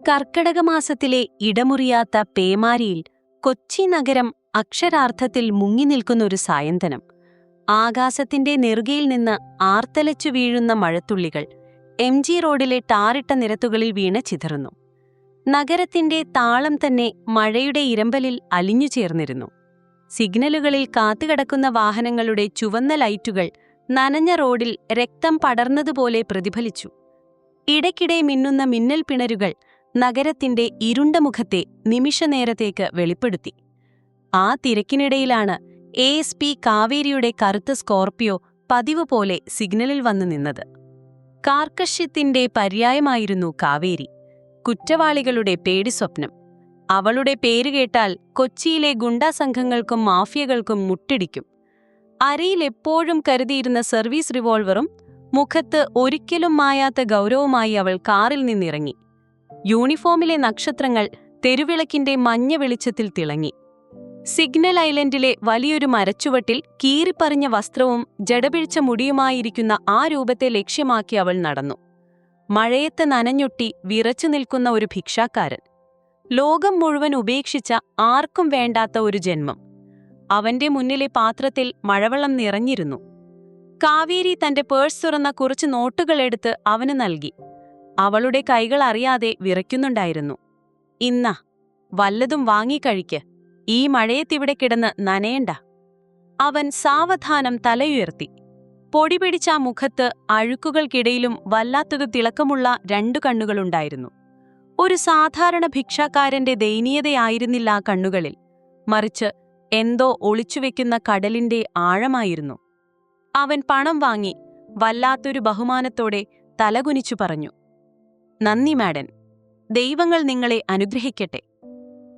കർക്കടകമാസത്തിലെ ഇടമുറിയാത്ത പേമാരിയിൽ കൊച്ചി നഗരം അക്ഷരാർത്ഥത്തിൽ മുങ്ങി നിൽക്കുന്ന ഒരു സായന്തനം. ആകാശത്തിന്റെ നെറുകയിൽ നിന്ന് ആർത്തലച്ചു വീഴുന്ന മഴത്തുള്ളികൾ എം ജി റോഡിലെ ടാറിട്ട നിരത്തുകളിൽ വീണ ചിതറുന്നു. നഗരത്തിന്റെ താളം തന്നെ മഴയുടെ ഇരമ്പലിൽ അലിഞ്ഞു ചേർന്നിരുന്നു. സിഗ്നലുകളിൽ കാത്തുകിടക്കുന്ന വാഹനങ്ങളുടെ ചുവന്ന ലൈറ്റുകൾ നനഞ്ഞ റോഡിൽ രക്തം പടർന്നതുപോലെ പ്രതിഫലിച്ചു. ഇടയ്ക്കിടെ മിന്നുന്ന മിന്നൽ പിണരുകൾ നഗരത്തിന്റെ ഇരുണ്ട മുഖത്തെ നിമിഷനേരത്തേക്ക് വെളിപ്പെടുത്തി. ആ തിരക്കിനിടയിലാണ് എ എസ് പി കാവേരിയുടെ കറുത്ത സ്കോർപ്പിയോ പതിവ് പോലെ സിഗ്നലിൽ വന്നു നിന്നത്. കാർക്കശ്യത്തിന്റെ പര്യായമായിരുന്നു കാവേരി. കുറ്റവാളികളുടെ പേടിസ്വപ്നം അവളുടെ പേര് കേട്ടാൽ കൊച്ചിയിലെ ഗുണ്ടാ സംഘങ്ങൾക്കും മാഫിയകൾക്കും മുട്ടിടിക്കും. അരയിൽ എപ്പോഴും കരുതിയിരുന്ന സർവീസ് റിവോൾവറും മുഖത്ത് ഒരിക്കലും മായാത്ത ഗൗരവമായി അവൾ കാറിൽ നിന്നിറങ്ങി. യൂണിഫോമിലെ നക്ഷത്രങ്ങൾ തെരുവിളക്കിന്റെ മഞ്ഞ വെളിച്ചത്തിൽ തിളങ്ങി. സിഗ്നൽ ഐലൻഡിലെ വലിയൊരു മരച്ചുവട്ടിൽ കീറിപ്പറിഞ്ഞ വസ്ത്രവും ജടപിഴിച്ച മുടിയുമായിരിക്കുന്ന ആ രൂപത്തെ ലക്ഷ്യമാക്കി അവൾ നടന്നു. മഴയത്ത് നനഞ്ഞൊട്ടി വിറച്ചു നിൽക്കുന്ന ഒരു ഭിക്ഷാക്കാരൻ. ലോകം മുഴുവൻ ഉപേക്ഷിച്ച ആർക്കും വേണ്ടാത്ത ഒരു ജന്മം. അവന്റെ മുന്നിലെ പാത്രത്തിൽ മഴവെള്ളം നിറഞ്ഞിരുന്നു. കാവേരി തന്റെ പേഴ്സ് തുറന്ന കുറച്ച് നോട്ടുകളെടുത്ത് അവന് നൽകി. അവളുടെ കൈകൾ അറിയാതെ വിറയ്ക്കുന്നുണ്ടായിരുന്നു. ഇന്ന വല്ലതും വാങ്ങിക്കഴിക്ക് ഈ മഴയത്തിവിടെ കിടന്ന് നനയണ്ട. അവൻ സാവധാനം തലയുയർത്തി. പൊടി പിടിച്ച മുഖത്ത് അഴുക്കുകൾക്കിടയിലും വല്ലാത്തത് തിളക്കമുള്ള രണ്ടു കണ്ണുകളുണ്ടായിരുന്നു. ഒരു സാധാരണ ഭിക്ഷാക്കാരന്റെ ദയനീയതയായിരുന്നില്ല ആ കണ്ണുകളിൽ. മറിച്ച് എന്തോ ഒളിച്ചുവെക്കുന്ന കടലിന്റെ ആഴമായിരുന്നു. അവൻ പണം വാങ്ങി വല്ലാത്തൊരു ബഹുമാനത്തോടെ തലകുനിച്ചു പറഞ്ഞു. നന്ദി മാഡൻ ദൈവങ്ങൾ നിങ്ങളെ അനുഗ്രഹിക്കട്ടെ.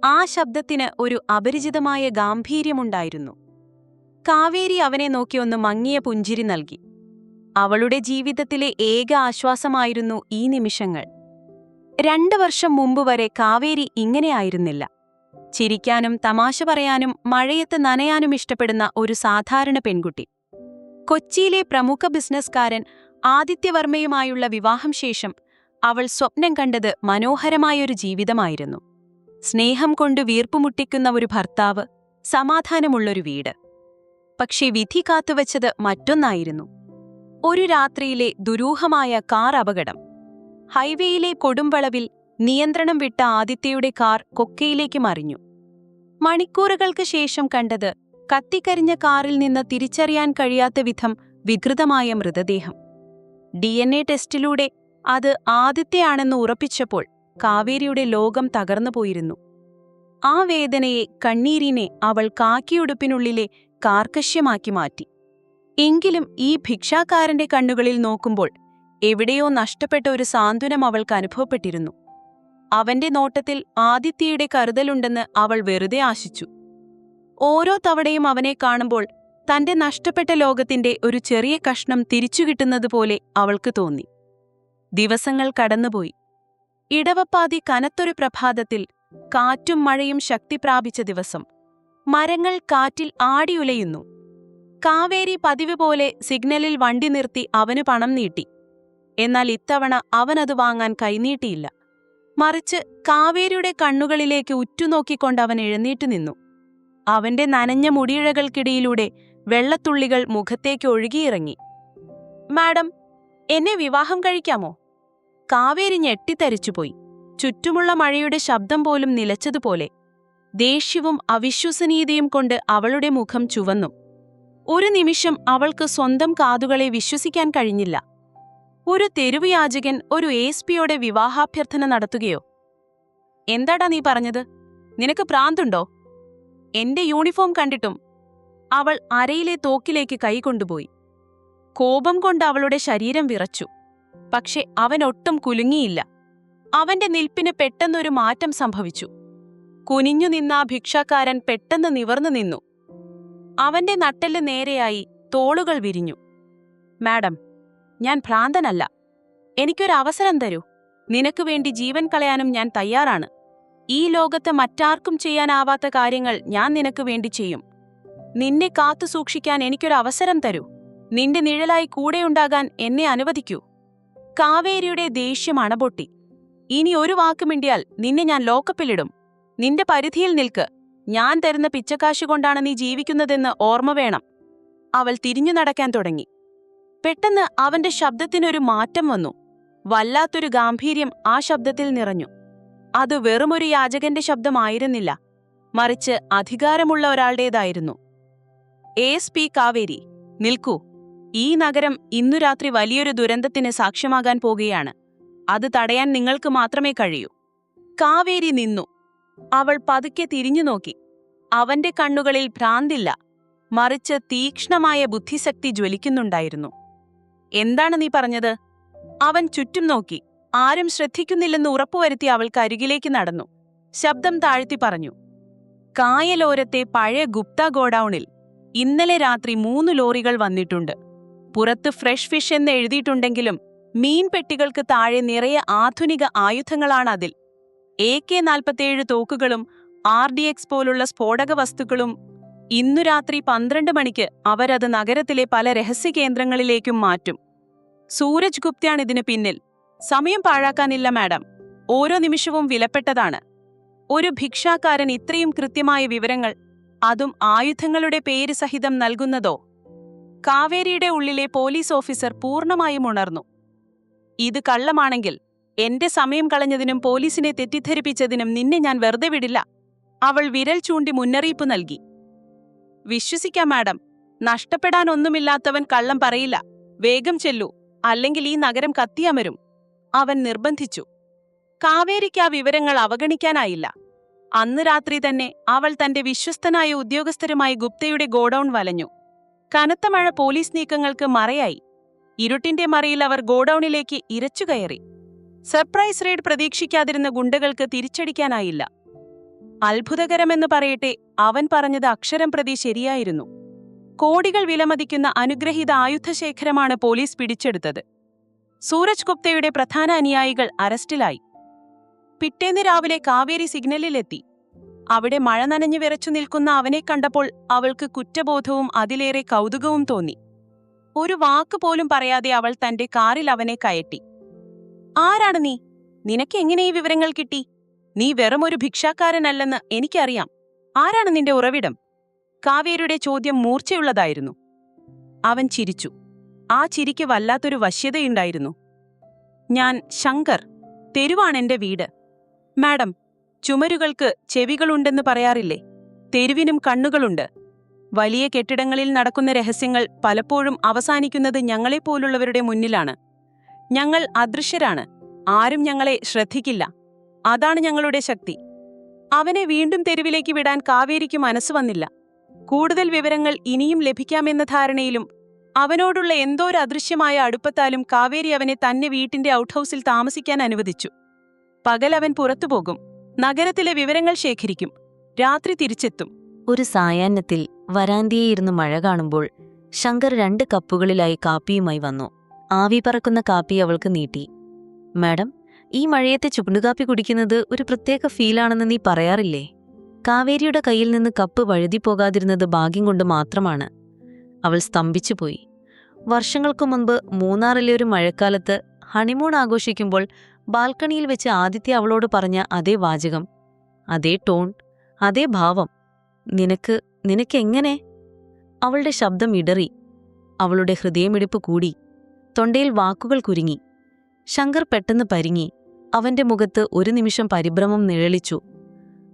ആ ശബ്ദത്തിന് ഒരു അപരിചിതമായ ഗാംഭീര്യമുണ്ടായിരുന്നു. കാവേരി അവനെ നോക്കി ഒന്ന് മങ്ങിയ പുഞ്ചിരി നൽകി. അവളുടെ ജീവിതത്തിലെ ഏക ആശ്വാസമായിരുന്നു ഈ നിമിഷങ്ങൾ. രണ്ട് വർഷം മുമ്പ് വരെ കാവേരി ഇങ്ങനെയായിരുന്നില്ല ചിരിക്കാനും തമാശ പറയാനും മഴയത്ത് നനയാനും ഇഷ്ടപ്പെടുന്ന ഒരു സാധാരണ പെൺകുട്ടി. കൊച്ചിയിലെ പ്രമുഖ ബിസിനസ്കാരൻ ആദിത്യവർമ്മയുമായുള്ള വിവാഹം ശേഷം അവൾ സ്വപ്നം കണ്ടത് മനോഹരമായൊരു ജീവിതമായിരുന്നു. സ്നേഹം കൊണ്ട് വീർപ്പുമുട്ടിക്കുന്ന ഒരു ഭർത്താവ് സമാധാനമുള്ളൊരു വീട്. പക്ഷേ വിധി കാത്തുവച്ചത് മറ്റൊന്നായിരുന്നു. ഒരു രാത്രിയിലെ ദുരൂഹമായ കാർ അപകടം. ഹൈവേയിലെ കൊടുംവളവിൽ നിയന്ത്രണം വിട്ട ആദിത്യയുടെ കാർ കൊക്കയിലേക്ക് മറിഞ്ഞു. മണിക്കൂറുകൾക്ക് ശേഷം കണ്ടത് കത്തിക്കരിഞ്ഞ കാറിൽ നിന്ന് തിരിച്ചറിയാൻ കഴിയാത്ത വിധം വികൃതമായ മൃതദേഹം. ഡി എൻ എ ടെസ്റ്റിലൂടെ അത് ആദിത്യയാണെന്ന് ഉറപ്പിച്ചപ്പോൾ കാവേരിയുടെ ലോകം തകർന്നുപോയിരുന്നു ആ വേദനയെ കണ്ണീരിനെ അവൾ കാക്കിയുടുപ്പിനുള്ളിലെ കാർക്കശ്യമാക്കി മാറ്റി. എങ്കിലും ഈ ഭിക്ഷാക്കാരന്റെ കണ്ണുകളിൽ നോക്കുമ്പോൾ എവിടെയോ നഷ്ടപ്പെട്ട ഒരു സാന്ത്വനം അവൾക്ക് അനുഭവപ്പെട്ടിരുന്നു. അവന്റെ നോട്ടത്തിൽ ആദിത്യയുടെ കരുതലുണ്ടെന്ന് അവൾ വെറുതെ ആശിച്ചു. ഓരോ തവണയും അവനെ കാണുമ്പോൾ തന്റെ നഷ്ടപ്പെട്ട ലോകത്തിന്റെ ഒരു ചെറിയ കഷ്ണം തിരിച്ചുകിട്ടുന്നതുപോലെ അവൾക്ക് തോന്നി. ദിവസങ്ങൾ കടന്നുപോയി. ഇടവപ്പാതി കനത്തൊരു പ്രഭാതത്തിൽ കാറ്റും മഴയും ശക്തി പ്രാപിച്ച ദിവസം. മരങ്ങൾ കാറ്റിൽ ആടിയുലയുന്നു. കാവേരി പതിവ് പോലെ സിഗ്നലിൽ വണ്ടി നിർത്തി അവന് പണം നീട്ടി. എന്നാൽ ഇത്തവണ അവനത് വാങ്ങാൻ കൈനീട്ടിയില്ല. മറിച്ച് കാവേരിയുടെ കണ്ണുകളിലേക്ക് ഉറ്റുനോക്കിക്കൊണ്ട് അവൻ എഴുന്നേറ്റ് നിന്നു. അവന്റെ നനഞ്ഞ മുടിയിഴകൾക്കിടയിലൂടെ വെള്ളത്തുള്ളികൾ മുഖത്തേക്ക് ഒഴുകിയിറങ്ങി. മാഡം എന്നെ വിവാഹം കഴിക്കാമോ? കാവേരി ഞെട്ടിത്തരിച്ചുപോയി. ചുറ്റുമുള്ള മഴയുടെ ശബ്ദം പോലും നിലച്ചതുപോലെ. ദേഷ്യവും അവിശ്വസനീയതയും കൊണ്ട് അവളുടെ മുഖം ചുവന്നു. ഒരു നിമിഷം അവൾക്ക് സ്വന്തം കാതുകളെ വിശ്വസിക്കാൻ കഴിഞ്ഞില്ല. ഒരു തെരുവുയാചകൻ ഒരു എസ് പിയോടെ വിവാഹാഭ്യർത്ഥന നടത്തുകയോ? എന്താടാ നീ പറഞ്ഞത്? നിനക്ക് പ്രാന്തുണ്ടോ? എന്റെ യൂണിഫോം കണ്ടിട്ടും അവൾ അരയിലെ തോക്കിലേക്ക് കൈകൊണ്ടുപോയി. കോപം കൊണ്ട് അവളുടെ ശരീരം വിറച്ചു. പക്ഷെ അവൻ ഒട്ടും കുലുങ്ങിയില്ല. അവന്റെ നിൽപ്പിന് പെട്ടെന്നൊരു മാറ്റം സംഭവിച്ചു. കുനിഞ്ഞു നിന്ന ആ ഭിക്ഷാക്കാരൻ പെട്ടെന്ന് നിവർന്നു നിന്നു. അവന്റെ നട്ടെല്ല് നേരെയായി തോളുകൾ വിരിഞ്ഞു. മാഡം ഞാൻ ഭ്രാന്തനല്ല. എനിക്കൊരു അവസരം തരൂ. നിനക്ക് വേണ്ടി ജീവൻ കളയാനും ഞാൻ തയ്യാറാണ്. ഈ ലോകത്ത് മറ്റാർക്കും ചെയ്യാനാവാത്ത കാര്യങ്ങൾ ഞാൻ നിനക്ക് വേണ്ടി ചെയ്യും. നിന്നെ കാത്തു സൂക്ഷിക്കാൻ എനിക്കൊരു അവസരം തരൂ. നിന്റെ നിഴലായി കൂടെയുണ്ടാകാൻ എന്നെ അനുവദിക്കൂ. കാവേരിയുടെ ദേഷ്യം അണപൊട്ടി. ഇനി ഒരു വാക്ക് മിണ്ടിയാൽ നിന്നെ ഞാൻ ലോക്കപ്പിലിടും. നിന്റെ പരിധിയിൽ നിൽക്ക്. ഞാൻ തരുന്ന പിച്ചക്കാശ് കൊണ്ടാണ് നീ ജീവിക്കുന്നതെന്ന് ഓർമ്മ വേണം. അവൾ തിരിഞ്ഞു നടക്കാൻ തുടങ്ങി. പെട്ടെന്ന് അവന്റെ ശബ്ദത്തിനൊരു മാറ്റം വന്നു. വല്ലാത്തൊരു ഗാംഭീര്യം ആ ശബ്ദത്തിൽ നിറഞ്ഞു. അത് വെറുമൊരു യാചകന്റെ ശബ്ദമായിരുന്നില്ല. മറിച്ച് അധികാരമുള്ള ഒരാളുടേതായിരുന്നു. എസ്. പി. കാവേരി നിൽക്കൂ. ഈ നഗരം ഇന്നു രാത്രി വലിയൊരു ദുരന്തത്തിന് സാക്ഷ്യമാകാൻ പോകുകയാണ്. അത് തടയാൻ നിങ്ങൾക്ക് മാത്രമേ കഴിയൂ. കാവേരി നിന്നു. അവൾ പതുക്കെ തിരിഞ്ഞു നോക്കി. അവന്റെ കണ്ണുകളിൽ ഭ്രാന്തില്ല. മറിച്ച് തീക്ഷ്ണമായ ബുദ്ധിശക്തി ജ്വലിക്കുന്നുണ്ടായിരുന്നു. എന്താണ് നീ പറഞ്ഞത്? അവൻ ചുറ്റും നോക്കി. ആരും ശ്രദ്ധിക്കുന്നില്ലെന്ന് ഉറപ്പുവരുത്തി അവൾക്ക് അരികിലേക്ക് നടന്നു. ശബ്ദം താഴ്ത്തി പറഞ്ഞു. കായലോരത്തെ പഴയ ഗുപ്ത ഗോഡൌണിൽ ഇന്നലെ രാത്രി മൂന്ന് ലോറികൾ വന്നിട്ടുണ്ട്. പുറത്ത് ഫ്രഷ് ഫിഷ് എന്ന് എഴുതിയിട്ടുണ്ടെങ്കിലും മീൻ പെട്ടികൾക്ക് താഴെ നിറയെ ആധുനിക ആയുധങ്ങളാണ് അതിൽ. എ കെ നാൽപ്പത്തിയേഴ് തോക്കുകളും ആർ ഡി എക്സ് പോലുള്ള സ്ഫോടക വസ്തുക്കളും ഇന്നു രാത്രി പന്ത്രണ്ട് മണിക്ക് അവരത് നഗരത്തിലെ പല രഹസ്യ കേന്ദ്രങ്ങളിലേക്കും മാറ്റും. സൂരജ് ഗുപ്തയാണ് ഇതിന് പിന്നിൽ. സമയം പാഴാക്കാനില്ല മാഡം. ഓരോ നിമിഷവും വിലപ്പെട്ടതാണ്. ഒരു ഭിക്ഷാക്കാരൻ ഇത്രയും കൃത്യമായ വിവരങ്ങൾ അതും ആയുധങ്ങളുടെ പേര് സഹിതം നൽകുന്നതോ? കാവേരിയുടെ ഉള്ളിലെ പോലീസ് ഓഫീസർ പൂർണമായും ഉണർന്നു. ഇത് കള്ളമാണെങ്കിൽ എന്റെ സമയം കളഞ്ഞതിനും പോലീസിനെ തെറ്റിദ്ധരിപ്പിച്ചതിനും നിന്നെ ഞാൻ വെറുതെ വിടില്ല അവൾ വിരൽ ചൂണ്ടി മുന്നറിയിപ്പ് നൽകി. വിശ്വസിക്കാം മാഡം. നഷ്ടപ്പെടാനൊന്നുമില്ലാത്തവൻ കള്ളം പറയില്ല. വേഗം ചെല്ലൂ. അല്ലെങ്കിൽ ഈ നഗരം കത്തിയമരും. അവൻ നിർബന്ധിച്ചു. കാവേരിക്ക് ആ വിവരങ്ങൾ അവഗണിക്കാനായില്ല. അന്ന് രാത്രി തന്നെ അവൾ തന്റെ വിശ്വസ്തനായ ഉദ്യോഗസ്ഥരുമായി ഗുപ്തയുടെ ഗോഡൌൺ വലഞ്ഞു. കനത്ത മഴ പോലീസ് നീക്കങ്ങൾക്ക് മറയായി. ഇരുട്ടിന്റെ മറയിൽ അവർ ഗോഡൌണിലേക്ക് ഇരച്ചുകയറി സർപ്രൈസ് റെയ്ഡ് പ്രതീക്ഷിക്കാതിരുന്ന ഗുണ്ടകൾക്ക് തിരിച്ചടിക്കാനായില്ല. അത്ഭുതകരമെന്ന് പറയട്ടെ അവൻ പറഞ്ഞത് അക്ഷരം പ്രതി ശരിയായിരുന്നു. കോടികൾ വിലമതിക്കുന്ന അനുഗ്രഹീത ആയുധശേഖരമാണ് പോലീസ് പിടിച്ചെടുത്തത്. സൂരജ് ഗുപ്തയുടെ പ്രധാന അനുയായികൾ അറസ്റ്റിലായി. പിറ്റേന്ന് രാവിലെ കാവേരി സിഗ്നലിലെത്തി. അവിടെ മഴ നനഞ്ഞു വിറച്ചു നിൽക്കുന്ന അവനെ കണ്ടപ്പോൾ അവൾക്ക് കുറ്റബോധവും അതിലേറെ കൗതുകവും തോന്നി. ഒരു വാക്ക് പോലും പറയാതെ അവൾ തന്റെ കാറിൽ അവനെ കയറ്റി. ആരാണ് നീ? നിനക്ക് എങ്ങനെ ഈ വിവരങ്ങൾ കിട്ടി? നീ വെറുമൊരു ഭിക്ഷാക്കാരനല്ലെന്ന് എനിക്കറിയാം. ആരാണ് നിന്റെ ഉറവിടം കാവേരിയുടെ ചോദ്യം മൂർച്ചയുള്ളതായിരുന്നു. അവൻ ചിരിച്ചു. ആ ചിരിക്ക് വല്ലാത്തൊരു വശ്യതയുണ്ടായിരുന്നു. ഞാൻ ശങ്കർ. തെരുവാണെന്റെ വീട്. മാഡം ചുമരുകൾക്ക് ചെവികളുണ്ടെന്ന് പറയാറില്ലേ? തെരുവിനും കണ്ണുകളുണ്ട്. വലിയ കെട്ടിടങ്ങളിൽ നടക്കുന്ന രഹസ്യങ്ങൾ പലപ്പോഴും അവസാനിക്കുന്നത് ഞങ്ങളെപ്പോലുള്ളവരുടെ മുന്നിലാണ്. ഞങ്ങൾ അദൃശ്യരാണ്. ആരും ഞങ്ങളെ ശ്രദ്ധിക്കില്ല. അതാണ് ഞങ്ങളുടെ ശക്തി. അവനെ വീണ്ടും തെരുവിലേക്ക് വിടാൻ കാവേരിക്ക് മനസ്സ് വന്നില്ല. കൂടുതൽ വിവരങ്ങൾ ഇനിയും ലഭിക്കാമെന്ന ധാരണയിലും അവനോടുള്ള എന്തോ ഒരു അദൃശ്യമായ അടുപ്പത്താലും കാവേരി അവനെ തന്നെ വീട്ടിന്റെ ഔട്ട് ഹൗസിൽ താമസിക്കാൻ അനുവദിച്ചു. പകൽ അവൻ പുറത്തുപോകും. നഗരത്തിലെ വിവരങ്ങൾ ശേഖരിക്കും. രാത്രി തിരിച്ചെത്തും. ഒരു സായാഹ്നത്തിൽ വരാന്തിയെയിരുന്ന് മഴ കാണുമ്പോൾ ശങ്കർ രണ്ട് കപ്പുകളിലായി കാപ്പിയുമായി വന്നു. ആവി പറക്കുന്ന കാപ്പി അവൾക്ക് നീട്ടി. മാഡം ഈ മഴയത്തെ ചുണ്ടുകാപ്പി കുടിക്കുന്നത് ഒരു പ്രത്യേക ഫീലാണെന്ന് നീ പറയാറില്ലേ? കാവേരിയുടെ കയ്യിൽ നിന്ന് കപ്പ് വഴുതി പോകാതിരുന്നത് ഭാഗ്യം കൊണ്ട് മാത്രമാണ്. അവൾ സ്തംഭിച്ചുപോയി വർഷങ്ങൾക്കു മുൻപ് മൂന്നാറിലെ ഒരു മഴക്കാലത്ത് ഹണിമൂൺ ആഘോഷിക്കുമ്പോൾ ബാൽക്കണിയിൽ വെച്ച് ആദിത്യ അവളോട് പറഞ്ഞ അതേ വാചകം അതേ ടോൺ അതേ ഭാവം. നിനക്ക് നിനക്കെങ്ങനെ? അവളുടെ ശബ്ദം ഇടറി. അവളുടെ ഹൃദയമിടിപ്പ് കൂടി. തൊണ്ടയിൽ വാക്കുകൾ കുരുങ്ങി. ശങ്കർ പെട്ടെന്ന് പരിങ്ങി. അവന്റെ മുഖത്ത് ഒരു നിമിഷം പരിഭ്രമം നിഴലിച്ചു.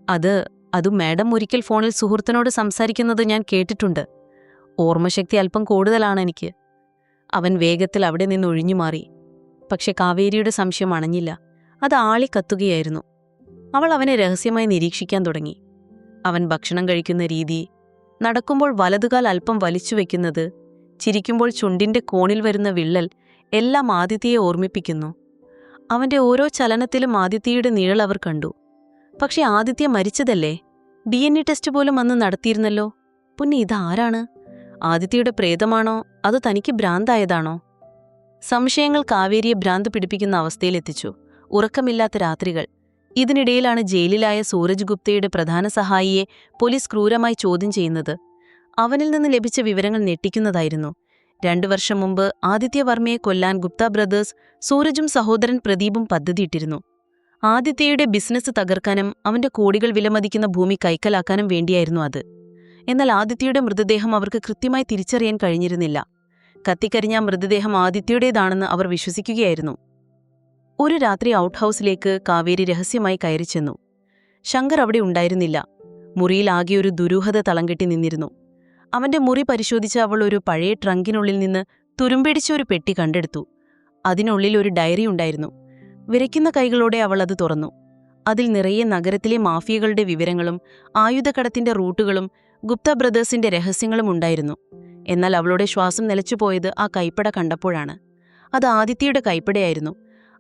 അത് അത് മാഡം ഒരിക്കൽ ഫോണിൽ സുഹൃത്തിനോട് സംസാരിക്കുന്നത് ഞാൻ കേട്ടിട്ടുണ്ട്. ഓർമ്മശക്തി അല്പം കൂടുതലാണ് എനിക്ക്. അവൻ വേഗത്തിൽ അവിടെ നിന്ന് ഒഴിഞ്ഞുമാറി. പക്ഷെ കാവേരിയുടെ സംശയം അണഞ്ഞില്ല. അത് ആളി കത്തുകയായിരുന്നു. അവൾ അവനെ രഹസ്യമായി നിരീക്ഷിക്കാൻ തുടങ്ങി. അവൻ ഭക്ഷണം കഴിക്കുന്ന രീതി നടക്കുമ്പോൾ വലതുകാൽ അല്പം വലിച്ചു വെക്കുന്നത് ചിരിക്കുമ്പോൾ ചുണ്ടിന്റെ കോണിൽ വരുന്ന വിള്ളൽ എല്ലാം ആദിത്യയെ ഓർമ്മിപ്പിക്കുന്നു. അവന്റെ ഓരോ ചലനത്തിലും ആദിത്യയുടെ നിഴൽ അവർ കണ്ടു. പക്ഷെ ആദിത്യ മരിച്ചതല്ലേ? ഡി എൻ എ ടെസ്റ്റ് പോലും അന്ന് നടത്തിയിരുന്നല്ലോ. പിന്നെ ഇതാരാണ്? ആദിത്യയുടെ പ്രേതമാണോ? അത് തനിക്ക് ഭ്രാന്തായതാണോ? സംശയങ്ങൾ കാവേരിയെ ഭ്രാന്ത് പിടിപ്പിക്കുന്ന അവസ്ഥയിലെത്തിച്ചു. ഉറക്കമില്ലാത്ത രാത്രികൾ. ഇതിനിടയിലാണ് ജയിലിലായ സൂരജ് ഗുപ്തയുടെ പ്രധാന സഹായിയെ പോലീസ് ക്രൂരമായി ചോദ്യം ചെയ്യുന്നത്. അവനിൽ നിന്ന് ലഭിച്ച വിവരങ്ങൾ ഞെട്ടിക്കുന്നതായിരുന്നു. രണ്ടു വർഷം മുമ്പ് ആദിത്യവർമ്മയെ കൊല്ലാൻ ഗുപ്ത ബ്രദേഴ്സ് സൂരജും സഹോദരൻ പ്രദീപും പദ്ധതിയിട്ടിരുന്നു. ആദിത്യയുടെ ബിസിനസ് തകർക്കാനും അവന്റെ കോടികൾ വിലമതിക്കുന്ന ഭൂമി കൈക്കലാക്കാനും വേണ്ടിയായിരുന്നു അത്. എന്നാൽ ആദിത്യയുടെ മൃതദേഹം അവർക്ക് കൃത്യമായി തിരിച്ചറിയാൻ കഴിഞ്ഞിരുന്നില്ല. കത്തിക്കരിഞ്ഞ മൃതദേഹം ആദിത്യയുടേതാണെന്ന് അവർ വിശ്വസിക്കുകയായിരുന്നു. ഒരു രാത്രി ഔട്ട് ഹൗസിലേക്ക് കാവേരി രഹസ്യമായി കയറി ചെന്നു. ശങ്കർ അവിടെ ഉണ്ടായിരുന്നില്ല. മുറിയിൽ ആകെ ഒരു ദുരൂഹത തളംകെട്ടി നിന്നിരുന്നു. അവന്റെ മുറി പരിശോധിച്ച അവൾ ഒരു പഴയ ട്രങ്കിനുള്ളിൽ നിന്ന് തുരുമ്പിടിച്ച ഒരു പെട്ടി കണ്ടെടുത്തു. അതിനുള്ളിൽ ഒരു ഡയറി ഉണ്ടായിരുന്നു. വിരയ്ക്കുന്ന കൈകളോടെ അവൾ അത് തുറന്നു. അതിൽ നിറയെ നഗരത്തിലെ മാഫിയകളുടെ വിവരങ്ങളും ആയുധക്കടത്തിന്റെ റൂട്ടുകളും ഗുപ്ത ബ്രദേഴ്സിന്റെ രഹസ്യങ്ങളും ഉണ്ടായിരുന്നു. എന്നാൽ അവളുടെ ശ്വാസം നിലച്ചുപോയത് ആ കൈപ്പട കണ്ടപ്പോഴാണ്. അത് ആദിത്യയുടെ കൈപ്പടയായിരുന്നു.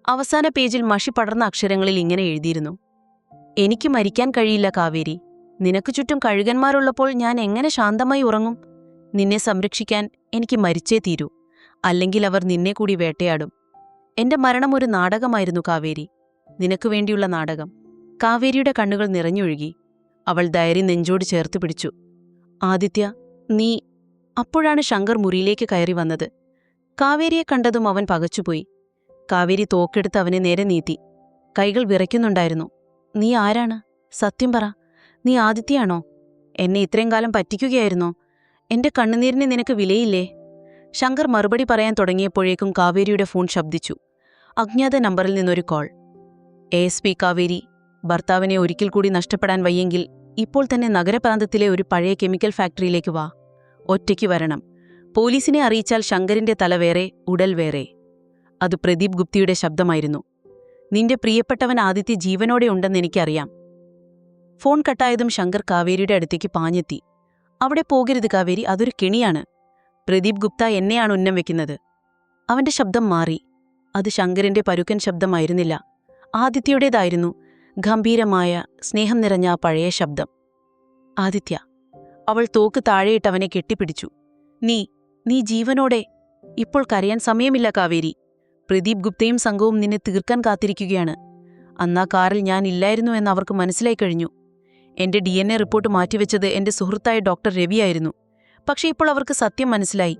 അവസാന പേജിൽ മഷി പടർന്ന അക്ഷരങ്ങളിൽ ഇങ്ങനെ എഴുതിയിരുന്നു. എനിക്ക് മരിക്കാൻ കഴിയില്ല കാവേരി. നിനക്ക് ചുറ്റും കഴുകന്മാരുള്ളപ്പോൾ ഞാൻ എങ്ങനെ ശാന്തമായി ഉറങ്ങും? നിന്നെ സംരക്ഷിക്കാൻ എനിക്ക് മരിച്ചേ തീരൂ. അല്ലെങ്കിൽ അവർ നിന്നെ കൂടി വേട്ടയാടും. എന്റെ മരണം ഒരു നാടകമായിരുന്നു കാവേരി. നിനക്കു വേണ്ടിയുള്ള നാടകം. കാവേരിയുടെ കണ്ണുകൾ നിറഞ്ഞൊഴുകി. അവൾ ഡയറി നെഞ്ചോട് ചേർത്ത് പിടിച്ചു. ആദിത്യ നീ അപ്പോഴാണ് ശങ്കർ മുറിയിലേക്ക് കയറി വന്നത്. കാവേരിയെ കണ്ടതും അവൻ പകച്ചുപോയി. കാവേരി തോക്കെടുത്ത് അവനെ നേരെ നീട്ടി. കൈകൾ വിറയ്ക്കുന്നുണ്ടായിരുന്നു. നീ ആരാണ്? സത്യം പറ. നീ ആദിത്യയാണോ? എന്നെ ഇത്രയും കാലം പറ്റിക്കുകയായിരുന്നോ? എന്റെ കണ്ണുനീരിന് നിനക്ക് വിലയില്ലേ? ശങ്കർ മറുപടി പറയാൻ തുടങ്ങിയപ്പോഴേക്കും കാവേരിയുടെ ഫോൺ ശബ്ദിച്ചു. അജ്ഞാത നമ്പറിൽ നിന്നൊരു call. A. S. P. Kaveri ഭർത്താവിനെ ഒരിക്കൽ കൂടി നഷ്ടപ്പെടാൻ വയ്യെങ്കിൽ ഇപ്പോൾ തന്നെ നഗരപ്രാന്തത്തിലെ ഒരു പഴയ കെമിക്കൽ ഫാക്ടറിയിലേക്ക് വാ. ഒറ്റയ്ക്ക് വരണം. പോലീസിനെ അറിയിച്ചാൽ ശങ്കരിന്റെ തല വേറെ ഉടൽ വേറെ. അത് പ്രദീപ് ഗുപ്തിയുടെ ശബ്ദമായിരുന്നു. നിന്റെ പ്രിയപ്പെട്ടവൻ ആദിത്യ ജീവനോടെ ഉണ്ടെന്ന് എനിക്കറിയാം. ഫോൺ കട്ടായതും ശങ്കർ കാവേരിയുടെ അടുത്തേക്ക് പാഞ്ഞെത്തി. അവിടെ പോകരുത് കാവേരി അതൊരു കെണിയാണ്. പ്രദീപ് ഗുപ്ത എന്നെയാണ് ഉന്നം വെക്കുന്നത്. അവന്റെ ശബ്ദം മാറി. അത് ശങ്കരന്റെ പരുക്കൻ ശബ്ദമായിരുന്നില്ല. ആദിത്യയുടേതായിരുന്നു ഗംഭീരമായ സ്നേഹം നിറഞ്ഞ ആ പഴയ ശബ്ദം. ആദിത്യ അവൾ തോക്ക് താഴെയിട്ട് അവനെ കെട്ടിപ്പിടിച്ചു. നീ നീ ജീവനോടെ ഇപ്പോൾ കരയാൻ സമയമില്ല കാവേരി. പ്രദീപ് ഗുപ്തയും സംഘവും നിന്നെ തീർക്കാൻ കാത്തിരിക്കുകയാണ്. അന്നാ കാറിൽ ഞാൻ ഇല്ലായിരുന്നു എന്ന് അവർക്ക് മനസ്സിലായി കഴിഞ്ഞു. എന്റെ ഡി എൻ എ റിപ്പോർട്ട് മാറ്റിവെച്ചത് എന്റെ സുഹൃത്തായ ഡോക്ടർ രവിയായിരുന്നു പക്ഷേ ഇപ്പോൾ അവർക്ക് സത്യം മനസ്സിലായി.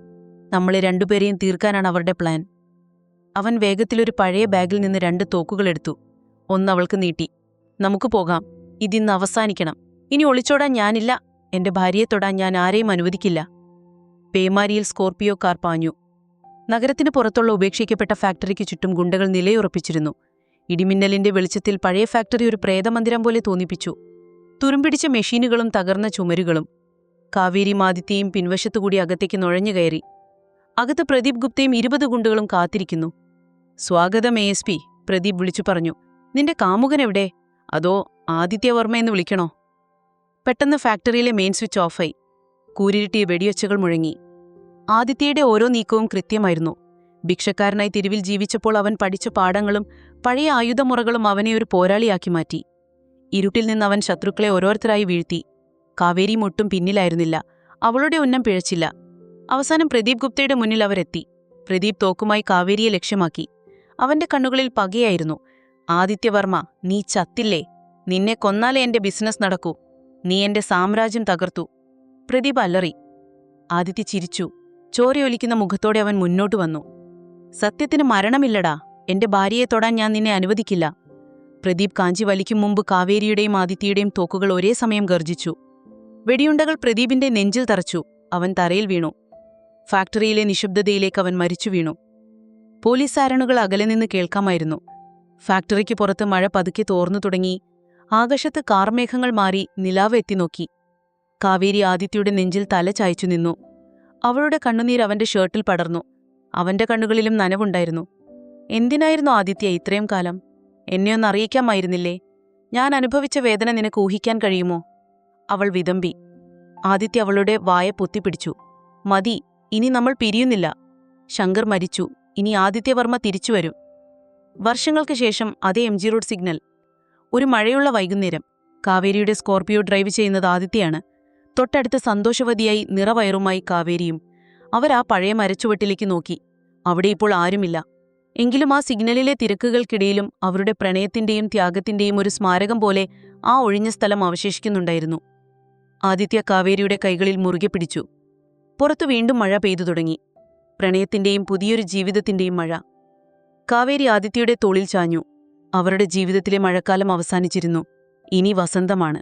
നമ്മളെ രണ്ടുപേരെയും തീർക്കാനാണ് അവരുടെ പ്ലാൻ. അവൻ വേഗത്തിലൊരു പഴയ ബാഗിൽ നിന്ന് രണ്ട് തോക്കുകളെടുത്തു ഒന്ന് അവൾക്ക് നീട്ടി. നമുക്ക് പോകാം. ഇതിന്ന് അവസാനിക്കണം. ഇനി ഒളിച്ചോടാൻ ഞാനില്ല. എന്റെ ഭാര്യയെ തൊടാൻ ഞാൻ ആരെയും അനുവദിക്കില്ല. പേമാരിയിൽ സ്കോർപിയോ കാർ പാഞ്ഞു. നഗരത്തിന് പുറത്തുള്ള ഉപേക്ഷിക്കപ്പെട്ട ഫാക്ടറിക്ക് ചുറ്റും ഗുണ്ടകൾ നിലയുറപ്പിച്ചിരുന്നു. ഇടിമിന്നലിന്റെ വെളിച്ചത്തിൽ പഴയ ഫാക്ടറി ഒരു പ്രേതമന്ദിരം പോലെ തോന്നിപ്പിച്ചു. തുരുമ്പിടിച്ച മെഷീനുകളും തകർന്ന ചുമരുകളും. കാവേരി മാദിത്യയും പിൻവശത്തുകൂടി അകത്തേക്ക് നുഴഞ്ഞു കയറി. അകത്ത് പ്രദീപ് ഗുപ്തയും ഇരുപത് ഗുണ്ടുകളും കാത്തിരിക്കുന്നു. സ്വാഗതം എ എസ് പി പ്രദീപ് വിളിച്ചു പറഞ്ഞു. നിന്റെ കാമുകൻ എവിടെ? അതോ ആദിത്യവർമ്മ എന്ന് വിളിക്കണോ? പെട്ടെന്ന് ഫാക്ടറിയിലെ മെയിൻ സ്വിച്ച് ഓഫായി. കൂരിരുട്ടിയ വെടിയൊച്ചകൾ മുഴങ്ങി. ആദിത്യയുടെ ഓരോ നീക്കവും കൃത്യമായിരുന്നു. ഭിക്ഷക്കാരനായി തിരുവിൽ ജീവിച്ചപ്പോൾ അവൻ പഠിച്ച പാഠങ്ങളും പഴയ ആയുധമുറകളും അവനെ ഒരു പോരാളിയാക്കി മാറ്റി. ഇരുട്ടിൽ നിന്ന് അവൻ ശത്രുക്കളെ ഓരോരുത്തരായി വീഴ്ത്തി. കാവേരി മുട്ടും പിന്നിലായിരുന്നില്ല. അവളുടെ ഉന്നം പിഴച്ചില്ല. അവസാനം പ്രദീപ് ഗുപ്തയുടെ മുന്നിൽ അവരെത്തി. പ്രദീപ് തോക്കുമായി കാവേരിയെ ലക്ഷ്യമാക്കി. അവന്റെ കണ്ണുകളിൽ പകയായിരുന്നു. ആദിത്യവർമ്മ നീ ചത്തില്ലേ? നിന്നെ കൊന്നാലേ എന്റെ ബിസിനസ് നടക്കൂ. നീ എന്റെ സാമ്രാജ്യം തകർത്തു. പ്രദീപ് അലറി. ആദിത്യ ചിരിച്ചു. ചോരയൊലിക്കുന്ന മുഖത്തോടെ അവൻ മുന്നോട്ട് വന്നു. സത്യത്തിന് മരണമില്ലടാ. എന്റെ ഭാര്യയെ തൊടാൻ ഞാൻ നിന്നെ അനുവദിക്കില്ല. പ്രദീപ് കാഞ്ചി വലിക്കും മുമ്പ് കാവേരിയുടെയും ആദിത്യയുടെയും തോക്കുകൾ ഒരേ സമയം ഗർജിച്ചു. വെടിയുണ്ടകൾ പ്രദീപിന്റെ നെഞ്ചിൽ തറച്ചു. അവൻ തറയിൽ വീണു. ഫാക്ടറിയിലെ നിശബ്ദതയിലേക്ക് അവൻ മരിച്ചു വീണു. പോലീസ് സാരണുകൾ അകലെ നിന്ന് കേൾക്കാമായിരുന്നു. ഫാക്ടറിക്ക് പുറത്ത് മഴ പതുക്കെ തോർന്നു തുടങ്ങി. ആകാശത്ത് കാർമേഘങ്ങൾ മാറി നിലാവ് എത്തിനോക്കി കാവേരി ആദിത്യയുടെ നെഞ്ചിൽ തല ചായച്ചു നിന്നു. അവളുടെ കണ്ണുനീർ അവന്റെ ഷർട്ടിൽ പടർന്നു. അവന്റെ കണ്ണുകളിലും നനവുണ്ടായിരുന്നു. എന്തിനായിരുന്നു ആദിത്യ ഇത്രയും കാലം? എന്നെ ഒന്ന് അറിയിക്കാമായിരുന്നില്ലേ? ഞാൻ അനുഭവിച്ച വേദന നിനക്ക് ഊഹിക്കാൻ കഴിയുമോ? അവൾ വിതമ്പി. ആദിത്യ അവളുടെ വായ പൊത്തിപ്പിടിച്ചു. മതി ഇനി നമ്മൾ പിരിയുന്നില്ല. ശങ്കർ മരിച്ചു. ഇനി ആദിത്യവർമ്മ തിരിച്ചുവരും വർഷങ്ങൾക്ക് ശേഷം അതേ എം ജി റോഡ് സിഗ്നൽ. ഒരു മഴയുള്ള വൈകുന്നേരം. കാവേരിയുടെ സ്കോർപിയോ ഡ്രൈവ് ചെയ്യുന്നത് ആദിത്യയാണ്. തൊട്ടടുത്ത് സന്തോഷവതിയായി നിറവയറുമായി കാവേരിയും അവർ ആ പഴയ മരച്ചുവട്ടിലേക്ക് നോക്കി. അവിടെ ഇപ്പോൾ ആരുമില്ല. എങ്കിലും ആ സിഗ്നലിലെ തിരക്കുകൾക്കിടയിലും അവരുടെ പ്രണയത്തിന്റെയും ത്യാഗത്തിന്റെയും ഒരു സ്മാരകം പോലെ ആ ഒഴിഞ്ഞ സ്ഥലം അവശേഷിക്കുന്നുണ്ടായിരുന്നു. ആദിത്യ കാവേരിയുടെ കൈകളിൽ മുറുകെ പിടിച്ചു. പുറത്തു വീണ്ടും മഴ പെയ്തു തുടങ്ങി. പ്രണയത്തിന്റെയും പുതിയൊരു ജീവിതത്തിന്റെയും മഴ. കാവേരി ആദിത്യയുടെ തോളിൽ ചാഞ്ഞു. അവരുടെ ജീവിതത്തിലെ മഴക്കാലം അവസാനിച്ചിരുന്നു. ഇനി വസന്തമാണ്.